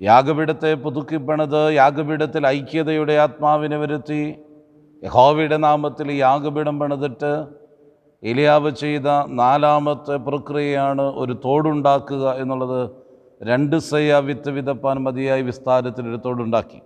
യാഗപീഠത്തെ പുതുക്കിപ്പണിത് യാഗപീഠത്തിൽ ഐക്യതയുടെ ആത്മാവിനെ വരുത്തി യഹോവയുടെ നാമത്തിൽ യാഗപീഠം പണിതിട്ട് ഇലിയാവ് ചെയ്ത നാലാമത്തെ പ്രക്രിയയാണ് ഒരു തോടുണ്ടാക്കുക എന്നുള്ളത് രണ്ട് സയ്യ വിത്ത് വിതപ്പാൻ മതിയായി വിസ്താരത്തിലൊരു തോടുണ്ടാക്കി.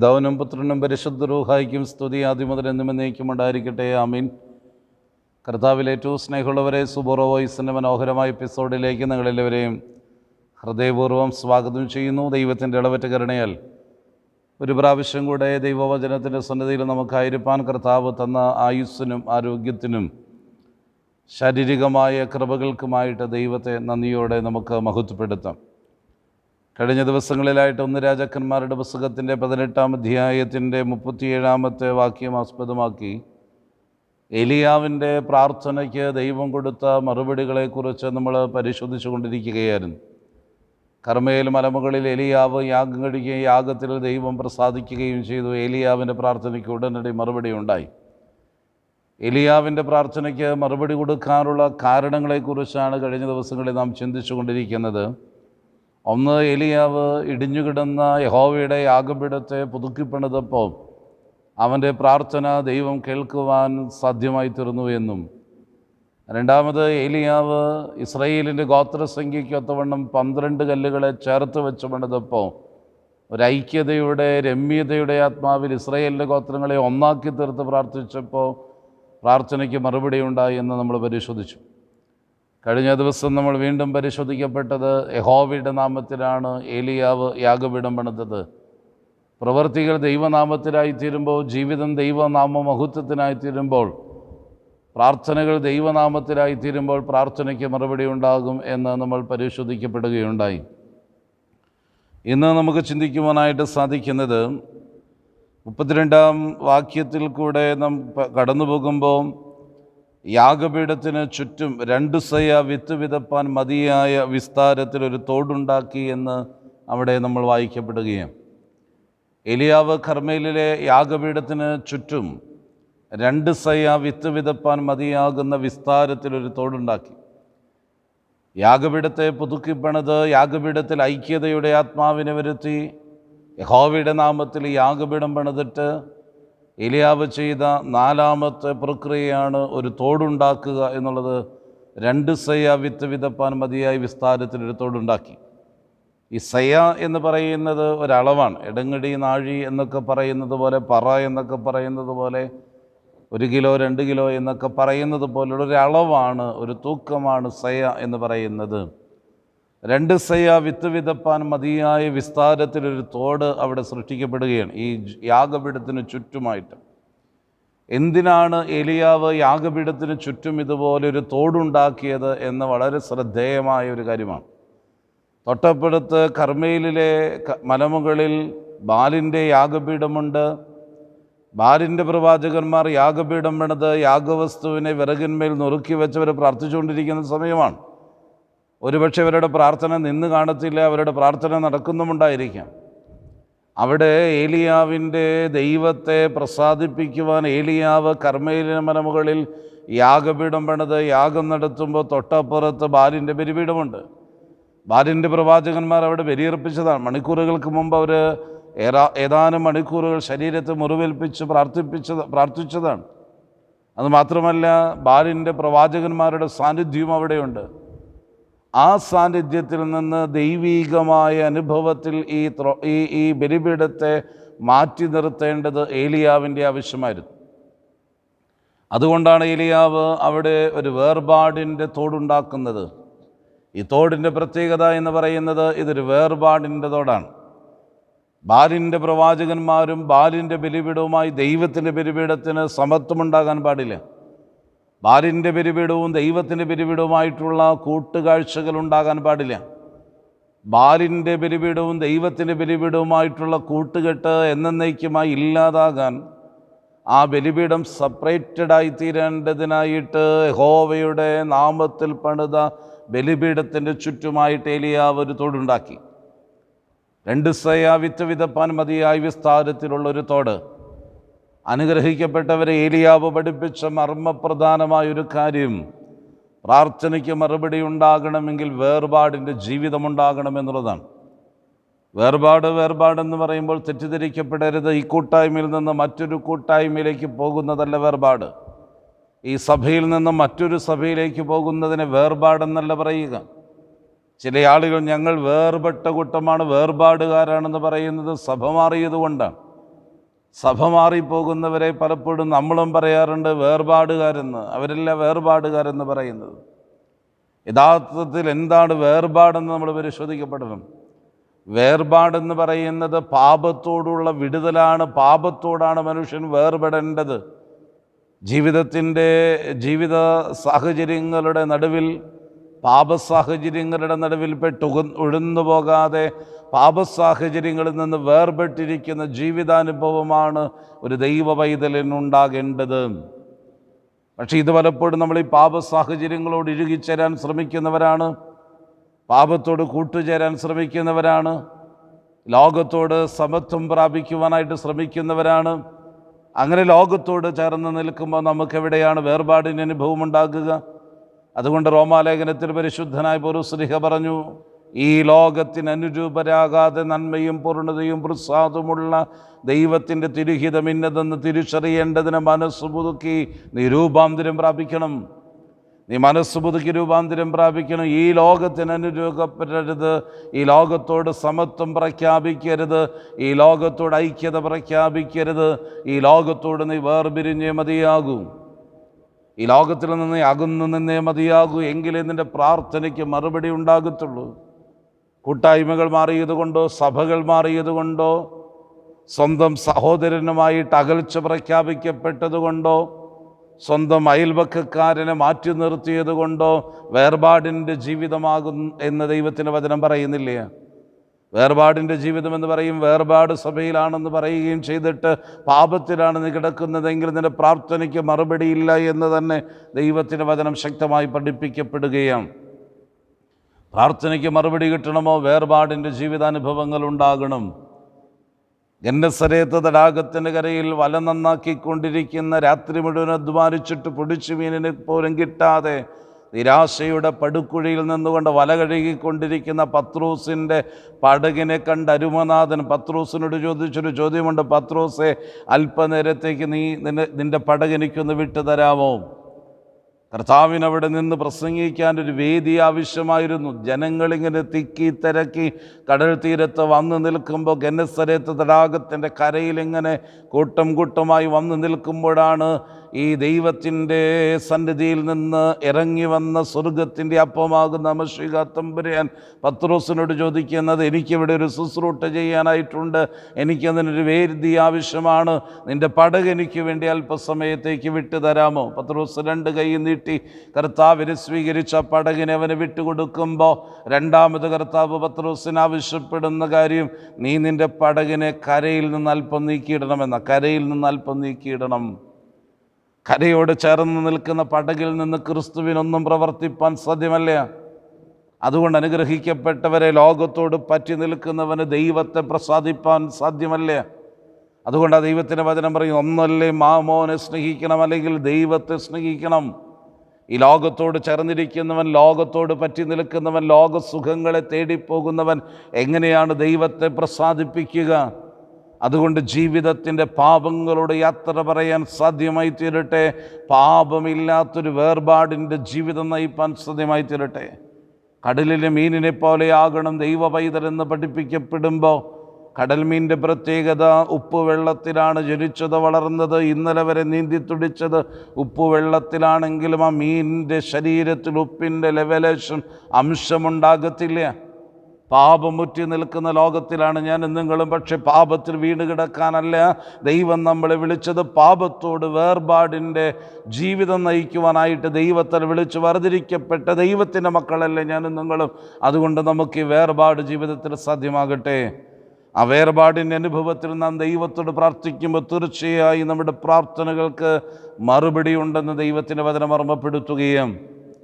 പിതാവിനും പുത്രനും പരിശുദ്ധ റൂഹായിക്കും സ്തുതി. ആദ്യം മുതൽ എന്നും എന്നേക്കും ഉണ്ടായിരിക്കട്ടെ. ആമീൻ. കർത്താവിൽ ഏറ്റവും സ്നേഹമുള്ളവരെ സുബോറോ വോയിസിന്റെ മനോഹരമായ എപ്പിസോഡിലേക്ക് നിങ്ങളെല്ലാവരെയും ഹൃദയപൂർവം സ്വാഗതം ചെയ്യുന്നു. ദൈവത്തിന്റെ ഇളവറ്റ കരുണയാൽ ഒരു പ്രാവശ്യം കൂടെ ദൈവവചനത്തിന്റെ സന്നദ്ധയിൽ നമുക്കായിരിക്കാൻ കർത്താവ് തന്ന ആയുസ്സിനും ആരോഗ്യത്തിനും ശാരീരികമായ കൃപകൾക്കുമായിട്ട് ദൈവത്തെ നന്ദിയോടെ നമുക്ക് മഹത്വപ്പെടുത്താം. കഴിഞ്ഞ ദിവസങ്ങളിലായിട്ട് ഒന്ന് രാജാക്കന്മാരുടെ പുസ്തകത്തിന്റെ പതിനെട്ടാം അധ്യായത്തിന്റെ മുപ്പത്തിയേഴാമത്തെ വാക്യം ആസ്പദമാക്കി എലിയാവിന്റെ പ്രാർത്ഥനയ്ക്ക് ദൈവം കൊടുത്ത മറുപടികളെക്കുറിച്ച് നമ്മൾ പരിശോധിച്ചു കൊണ്ടിരിക്കുകയായിരുന്നു കർമ്മയിൽ മലമുകളിൽ എലിയാവ് യാഗം കഴിക്കുകയും യാഗത്തിൽ ദൈവം പ്രസാദിക്കുകയും ചെയ്തു. എലിയാവിന്റെ പ്രാർത്ഥനയ്ക്ക് ഉടനടി മറുപടി ഉണ്ടായി. എലിയാവിന്റെ പ്രാർത്ഥനയ്ക്ക് മറുപടി കൊടുക്കാനുള്ള കാരണങ്ങളെക്കുറിച്ചാണ് കഴിഞ്ഞ ദിവസങ്ങളിൽ നാം ചിന്തിച്ചു കൊണ്ടിരിക്കുന്നത് ഒന്ന് എലിയാവ് ഇടിഞ്ഞുകിടന്ന യഹോവയുടെ യാഗപീഠത്തെ പുതുക്കിപ്പണിതപ്പോൾ അവന്റെ പ്രാർത്ഥന ദൈവം കേൾക്കുവാൻ സാധ്യമായി തീർന്നു എന്നും. രണ്ടാമത് ഏലിയാവ് ഇസ്രയേലിന്റെ ഗോത്രസംഖ്യയ്ക്ക് ഒത്തവണ്ണം പന്ത്രണ്ട് കല്ലുകളെ ചേർത്ത് വെച്ച് പണിതപ്പോൾ ഒരു ഐക്യതയുടെ രമ്യതയുടെ ആത്മാവിൽ ഇസ്രയേലിന്റെ ഗോത്രങ്ങളെ ഒന്നാക്കി തീർത്ത് പ്രാർത്ഥിച്ചപ്പോൾ പ്രാർത്ഥനയ്ക്ക് മറുപടി ഉണ്ടായി എന്ന് നമ്മൾ പരിശോധിച്ചു. കഴിഞ്ഞ ദിവസം നമ്മൾ വീണ്ടും പരിശോധിക്കപ്പെട്ടത് യഹോവയുടെ നാമത്തിലാണ് ഏലിയാവ് യാഗപീഠം പണിതത്. പ്രവർത്തികൾ ദൈവനാമത്തിലായി തീരുമ്പോൾ ജീവിതം ദൈവനാമ മഹത്വത്തിനായി തീരുമ്പോൾ പ്രാർത്ഥനകൾ ദൈവനാമത്തിലായി തീരുമ്പോൾ പ്രാർത്ഥനയ്ക്ക് മറുപടി ഉണ്ടാകും എന്ന് നമ്മൾ പരിശോധിക്കപ്പെടുകയുണ്ടായി. ഇന്ന് നമുക്ക് ചിന്തിക്കുവാനായിട്ട് സാധിക്കുന്നത് മുപ്പത്തിരണ്ടാം വാക്യത്തിൽ കൂടെ നാം കടന്നു പോകുമ്പോൾ യാഗപീഠത്തിന് ചുറ്റും രണ്ട് സയ വിത്ത് വിതപ്പാൻ മതിയായ വിസ്താരത്തിൽ ഒരു തോടുണ്ടാക്കി എന്ന് അവിടെ നമ്മൾ വായിക്കപ്പെടുകയും എലിയാവ് കർമ്മയിലെ യാഗപീഠത്തിന് ചുറ്റും രണ്ട് സയ വിത്ത് വിതപ്പാൻ മതിയാകുന്ന വിസ്താരത്തിൽ ഒരു തോടുണ്ടാക്കി. യാഗപീഠത്തെ പുതുക്കിപ്പണിത് യാഗപീഠത്തിൽ ഐക്യതയുടെ ആത്മാവിനെ വരുത്തി യഹോവയുടെ നാമത്തിൽ യാഗപീഠം പണിതിട്ട് എലിയാവ് ചെയ്ത നാലാമത്തെ പ്രക്രിയയാണ് ഒരു തോടുണ്ടാക്കുക എന്നുള്ളത് രണ്ട് സയ്യ വിത്ത് വിതപ്പാൻ മതിയായി വിസ്താരത്തിൽ ഒരു തോടുണ്ടാക്കി. ഈ സയ്യ എന്ന് പറയുന്നത് ഒരളവാണ്. ഇടങ്ങടി നാഴി എന്നൊക്കെ പറയുന്നത് പോലെ പറ എന്നൊക്കെ പറയുന്നത് പോലെ ഒരു കിലോ രണ്ട് കിലോ എന്നൊക്കെ പറയുന്നത് പോലുള്ള ഒരു അളവാണ് ഒരു തൂക്കമാണ് സയ എന്ന് പറയുന്നത്. രണ്ട് സയ വിത്ത് വിതപ്പാൻ മതിയായ വിസ്താരത്തിലൊരു തോട് അവിടെ സൃഷ്ടിക്കപ്പെടുകയാണ്. ഈ യാഗപീഠത്തിന് ചുറ്റുമായിട്ട്. എന്തിനാണ് എലിയാവ് യാഗപീഠത്തിന് ചുറ്റും ഇതുപോലൊരു തോടുണ്ടാക്കിയത് എന്ന് വളരെ ശ്രദ്ധേയമായ ഒരു കാര്യമാണ്. തൊട്ടപ്പുറത്ത് കർമ്മയിലെ മലമുകളിൽ ബാലിന്റെ യാഗപീഠമുണ്ട്. ബാലിന്റെ പ്രവാചകന്മാർ യാഗപീഠം പണിത് യാഗവസ്തുവിനെ വിറകിന്മേൽ നുറുക്കി വെച്ചവർ പ്രാർത്ഥിച്ചുകൊണ്ടിരിക്കുന്ന സമയമാണ്. ഒരുപക്ഷെ അവരുടെ പ്രാർത്ഥന നിന്ന് കാണത്തില്ല അവരുടെ പ്രാർത്ഥന നടക്കുന്നുമുണ്ടായിരിക്കാം. അവിടെ ഏലിയാവിന്റെ ദൈവത്തെ പ്രസാദിപ്പിക്കുവാൻ ഏലിയാവ് കർമ്മയിലെ മലമുകളിൽ യാഗപീഠം പണിത് യാഗം നടത്തുമ്പോൾ തൊട്ടപ്പുറത്ത് ബാലിന്റെ ബലിപീഠമുണ്ട്. ബാലിന്റെ പ്രവാചകന്മാർ അവിടെ ബലിയർപ്പിച്ചതാണ്. മണിക്കൂറുകൾക്ക് മുമ്പ് അവർ ഏതാ ഏതാനും മണിക്കൂറുകൾ ശരീരത്തെ മുറിവേൽപ്പിച്ച് പ്രാർത്ഥിപ്പിച്ചത് പ്രാർത്ഥിച്ചതാണ്. അതുമാത്രമല്ല ബാലിന്റെ പ്രവാചകന്മാരുടെ സാന്നിധ്യവും അവിടെയുണ്ട്. ആ സാന്നിധ്യത്തിൽ നിന്ന് ദൈവീകമായ അനുഭവത്തിൽ ഈ ഈ ഈ ബലിപീഠത്തെ മാറ്റി നിർത്തേണ്ടത് ഏലിയാവിന്റെ ആവശ്യമായിരുന്നു. അതുകൊണ്ടാണ് ഏലിയാവ് അവിടെ ഒരു വേർപാടിന്റെ തോടുണ്ടാക്കുന്നത്. ഈ തോടിന്റെ പ്രത്യേകത എന്ന് പറയുന്നത് ഇതൊരു വേർപാടിന്റെ തോടാണ്. ബാലിന്റെ പ്രവാചകന്മാരും ബാലിന്റെ ബലിപീഠവുമായി ദൈവത്തിന്റെ ബലിപീഠത്തിന് സമത്വമുണ്ടാകാൻ പാടില്ല. ബാലിന്റെ പെരുവിടവും ദൈവത്തിന്റെ പെരുവിടവുമായിട്ടുള്ള കൂട്ടുകാഴ്ചകൾ ഉണ്ടാകാൻ പാടില്ല. ബാലിന്റെ പെരുവിടവും ദൈവത്തിന്റെ ബലിപീഠവുമായിട്ടുള്ള കൂട്ടുകെട്ട് എന്നേക്കുമായി ഇല്ലാതാകാൻ ആ ബലിപീഠം സെപ്പറേറ്റഡായി തീരേണ്ടതിനായിട്ട് ഹോവയുടെ നാമത്തിൽ പണിത ബലിപീഠത്തിന്റെ ചുറ്റുമായിട്ട് ഏലിയാവ് ഒരു തോടുണ്ടാക്കി. രണ്ട് സയ വിത്ത് വിതപ്പാൻ മതിയായ വിസ്താരത്തിലുള്ളൊരു തോട്. അനുഗ്രഹിക്കപ്പെട്ടവരെ ഏലിയാവ് പഠിപ്പിച്ച മർമ്മപ്രധാനമായൊരു കാര്യം പ്രാർത്ഥനയ്ക്ക് മറുപടി ഉണ്ടാകണമെങ്കിൽ വേർപാടിന്റെ ജീവിതമുണ്ടാകണമെന്നുള്ളതാണ് വേർപാട് വേർപാടെന്ന് പറയുമ്പോൾ തെറ്റിദ്ധരിക്കപ്പെടരുത്. ഈ കൂട്ടായ്മയിൽ നിന്ന് മറ്റൊരു കൂട്ടായ്മയിലേക്ക് പോകുന്നതല്ല വേർപാട്. ഈ സഭയിൽ നിന്ന് മറ്റൊരു സഭയിലേക്ക് പോകുന്നതിന് വേർപാടെന്നല്ല പറയുക. ചില ആളുകൾ ഞങ്ങൾ വേർപെട്ട കൂട്ടമാണ് വേർപാടുകാരാണെന്ന് പറയുന്നത് സഭ മാറിയതുകൊണ്ടാണ്. സഭ മാറിപ്പോകുന്നവരെ പലപ്പോഴും നമ്മളും പറയാറുണ്ട് വേർപാടുകാരെന്ന്. അവരെല്ലാം വേർപാടുകാരെന്ന് പറയുന്നത്. യഥാർത്ഥത്തിൽ എന്താണ് വേർപാടെന്ന് നമ്മൾ പരിശോധിക്കപ്പെടണം. വേർപാടെന്ന് പറയുന്നത് പാപത്തോടുള്ള വിടുതലാണ് പാപത്തോടാണ് മനുഷ്യൻ വേർപെടേണ്ടത്. ജീവിതത്തിന്റെ ജീവിത സാഹചര്യങ്ങളുടെ നടുവിൽ പാപസാഹചര്യങ്ങളുടെ നടുവിൽ പെട്ടു ഉഴുന്നു പോകാതെ പാപസാഹചര്യങ്ങളിൽ നിന്ന് വേർപെട്ടിരിക്കുന്ന ജീവിതാനുഭവമാണ് ഒരു ദൈവ പൈതലിനുണ്ടാകേണ്ടത് പക്ഷേ ഇത് പലപ്പോഴും നമ്മൾ ഈ പാപ സാഹചര്യങ്ങളോട് ഇഴുകിച്ചേരാൻ ശ്രമിക്കുന്നവരാണ്. പാപത്തോട് കൂട്ടുചേരാൻ ശ്രമിക്കുന്നവരാണ്. ലോകത്തോട് സമത്വം പ്രാപിക്കുവാനായിട്ട് ശ്രമിക്കുന്നവരാണ്. അങ്ങനെ ലോകത്തോട് ചേർന്ന് നിൽക്കുമ്പോൾ നമുക്കെവിടെയാണ് വേർപാടിന് അനുഭവം ഉണ്ടാകുക അതുകൊണ്ട് റോമാലേഖനത്തിൽ പരിശുദ്ധനായ പൊറുസ്ലിഹ പറഞ്ഞു ഈ ലോകത്തിന് അനുരൂപരാകാതെ നന്മയും പൂർണതയും പ്രസാദമുള്ള ദൈവത്തിന്റെ തിരുഹിതം ഇന്നതെന്ന് തിരിച്ചറിയേണ്ടതിന് മനസ്സ് പുതുക്കി നീ രൂപാന്തരം പ്രാപിക്കണം. നീ മനസ്സ് പുതുക്കി രൂപാന്തരം പ്രാപിക്കണം. ഈ ലോകത്തിന് അനുരൂപപ്പെടരുത്. ഈ ലോകത്തോട് സമത്വം പ്രഖ്യാപിക്കരുത്. ഈ ലോകത്തോട് ഐക്യത പ്രഖ്യാപിക്കരുത്. ഈ ലോകത്തോട് നീ വേർപിരിഞ്ഞേ മതിയാകൂ. ഈ ലോകത്തിൽ നിന്ന് അകന്നു നിന്നേ മതിയാകൂ എങ്കിലേ നിന്റെ പ്രാർത്ഥനയ്ക്ക് മറുപടി ഉണ്ടാകത്തുള്ളൂ. കൂട്ടായ്മകൾ മാറിയതുകൊണ്ടോ സഭകൾ മാറിയതുകൊണ്ടോ സ്വന്തം സഹോദരനുമായിട്ട് അകൽച്ച പ്രഖ്യാപിക്കപ്പെട്ടതുകൊണ്ടോ സ്വന്തം അയൽവക്കക്കാരനെ മാറ്റി നിർത്തിയതുകൊണ്ടോ വേർപാടിന്റെ ജീവിതമാകും എന്ന് ദൈവത്തിന്റെ വചനം പറയുന്നില്ലേ? വേർപാടിന്റെ ജീവിതം എന്ന് പറയും വേർപാട് സഭയിലാണെന്ന് പറയുകയും ചെയ്തിട്ട് പാപത്തിലാണ് നീ കിടക്കുന്നതെങ്കിൽ നിന്റെ പ്രാർത്ഥനയ്ക്ക് മറുപടിയില്ല എന്ന് തന്നെ ദൈവത്തിന്റെ വചനം ശക്തമായി പഠിപ്പിക്കപ്പെടുകയാണ്. പ്രാർത്ഥനയ്ക്ക് മറുപടി കിട്ടണമോ? വേർപാടിന്റെ ജീവിതാനുഭവങ്ങൾ ഉണ്ടാകണം. ഗന്നസരേത്ത് തടാകത്തിന്റെ കരയിൽ വല നന്നാക്കിക്കൊണ്ടിരിക്കുന്ന രാത്രി മുഴുവൻ അധ്വാനിച്ചിട്ട് പൊടിച്ചു മീനിനെ പോലും കിട്ടാതെ നിരാശയുടെ പടുക്കുഴിയിൽ നിന്നുകൊണ്ട് വല കഴുകിക്കൊണ്ടിരിക്കുന്ന പത്രൂസിന്റെ പടകിനെ കണ്ട് അരുമനാഥൻ പത്രൂസിനോട് ചോദിച്ചൊരു ചോദ്യമുണ്ട് പത്രൂസെ അല്പനേരത്തേക്ക് നീ നിന്നെ നിന്റെ പടക് എനിക്കൊന്ന് വിട്ടു തരാമോ? കർത്താവിനവിടെ നിന്ന് പ്രസംഗിക്കാൻ ഒരു വേദി ആവശ്യമായിരുന്നു. ജനങ്ങളിങ്ങനെ തിക്കി തിരക്കി കടൽ തീരത്ത് വന്നു നിൽക്കുമ്പോൾ ഗന്നസരത്ത് തടാകത്തിന്റെ കരയിലിങ്ങനെ കൂട്ടം കൂട്ടമായി വന്നു നിൽക്കുമ്പോഴാണ് ഈ ദൈവത്തിന്റെ സന്നിധിയിൽ നിന്ന് ഇറങ്ങി വന്ന സ്വർഗത്തിന്റെ അപ്പമാകുന്ന മഷിക തമ്പുരാൻ പത്രോസിനോട് ചോദിക്കുന്നത് എനിക്കിവിടെ ഒരു ശുശ്രൂഷ ചെയ്യാനായിട്ടുണ്ട്. എനിക്കതിനൊരു വേരുതി ആവശ്യമാണ്. നിന്റെ പടക് എനിക്ക് വേണ്ടി അല്പസമയത്തേക്ക് വിട്ടു തരാമോ? പത്രോസ് രണ്ട് കൈ നീട്ടി കർത്താവിനെ സ്വീകരിച്ച പടകിനെ അവന് വിട്ടുകൊടുക്കുമ്പോൾ രണ്ടാമത് കർത്താവ് പത്രോസിന് ആവശ്യപ്പെടുന്ന കാര്യം നീ നിന്റെ പടകിനെ കരയിൽ നിന്ന് അല്പം നീക്കിയിടണമെന്ന കരയിൽ നിന്ന് അല്പം നീക്കിയിടണം. കരയോട് ചേർന്ന് നിൽക്കുന്ന പടകിൽ നിന്ന് ക്രിസ്തുവിനൊന്നും പ്രവർത്തിപ്പാൻ സാധ്യമല്ല. അതുകൊണ്ട് അനുഗ്രഹിക്കപ്പെട്ടവരെ ലോകത്തോട് പറ്റി നിൽക്കുന്നവന് ദൈവത്തെ പ്രസാദിപ്പാൻ സാധ്യമല്ല. അതുകൊണ്ട് ആ ദൈവത്തിന്റെ വചനം പറയും ഒന്നല്ലേ മാമോനെ സ്നേഹിക്കണം അല്ലെങ്കിൽ ദൈവത്തെ സ്നേഹിക്കണം. ഈ ലോകത്തോട് ചേർന്നിരിക്കുന്നവൻ ലോകത്തോട് പറ്റി നിൽക്കുന്നവൻ ലോകസുഖങ്ങളെ തേടിപ്പോകുന്നവൻ എങ്ങനെയാണ് ദൈവത്തെ പ്രസാദിപ്പിക്കുക? അതുകൊണ്ട് ജീവിതത്തിന്റെ പാപങ്ങളോട് യാത്ര പറയാൻ സാധ്യമായി തീരട്ടെ. പാപമില്ലാത്തൊരു വേർപാടിന്റെ ജീവിതം നയിപ്പാൻ സാധ്യമായി തീരട്ടെ. കടലിലെ മീനിനെ പോലെ ആകണം ദൈവ പൈതലെന്ന് പഠിപ്പിക്കപ്പെടുമ്പോൾ കടൽ മീന്റെ പ്രത്യേകത ഉപ്പുവെള്ളത്തിലാണ് ജനിച്ചത് വളർന്നത് ഇന്നലെ വരെ നീന്തി തുടിച്ചത്. ഉപ്പുവെള്ളത്തിലാണെങ്കിലും ആ മീനിന്റെ ശരീരത്തിൽ ഉപ്പിന്റെ ലെവലേഷൻ അംശമുണ്ടാകത്തില്ല. പാപമുറ്റി നിൽക്കുന്ന ലോകത്തിലാണ് ഞാൻ നിങ്ങളും പക്ഷെ പാപത്തിൽ വീണ് കിടക്കാനല്ല. ദൈവം നമ്മളെ വിളിച്ചത് പാപത്തോട് വേർപാടിന്റെ ജീവിതം നയിക്കുവാനായിട്ട് ദൈവത്തിൽ വിളിച്ച് വേർതിരിക്കപ്പെട്ട ദൈവത്തിന്റെ മക്കളല്ലേ ഞാൻ നിങ്ങളും. അതുകൊണ്ട് നമുക്ക് ഈ വേർപാട് ജീവിതത്തിൽ സാധ്യമാകട്ടെ. ആ വേർപാടിന്റെ അനുഭവത്തിൽ നാം ദൈവത്തോട് പ്രാർത്ഥിക്കുമ്പോൾ തീർച്ചയായും നമ്മുടെ പ്രാർത്ഥനകൾക്ക് മറുപടി ഉണ്ടെന്ന് ദൈവത്തിന്റെ വചനം ഓർമ്മപ്പെടുത്തുകയും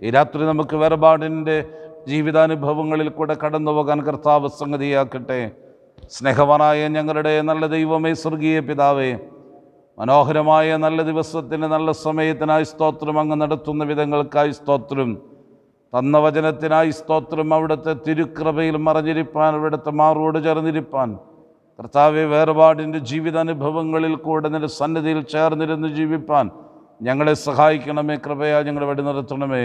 ഈ രാത്രി നമുക്ക് വേർപാടിന്റെ ജീവിതാനുഭവങ്ങളിൽ കൂടെ കടന്നു പോകാൻ കർത്താവ് സംഗതിയാക്കട്ടെ. സ്നേഹവാനായ ഞങ്ങളുടെ നല്ല ദൈവമേ സ്വർഗീയ പിതാവേ മനോഹരമായ നല്ല ദിവസത്തിന് നല്ല സമയത്തിനായി സ്തോത്രം അങ്ങ് നടത്തുന്ന വിധങ്ങൾക്കായി സ്തോത്രം. തന്ന വചനത്തിനായി സ്തോത്രം അവിടുത്തെ തിരുക്കൃപയിൽ മറഞ്ഞിരിപ്പാൻ അവിടുത്തെ മാറോട് ചേർന്നിരിപ്പാൻ. കർത്താവെ വേർപാടിന്റെ ജീവിതാനുഭവങ്ങളിൽ കൂടെ നിന്റെ സന്നിധിയിൽ ചേർന്നിരുന്ന് ജീവിപ്പാൻ ഞങ്ങളെ സഹായിക്കണമേ കൃപയാ ഞങ്ങളെ വഴി നിർത്തണമേ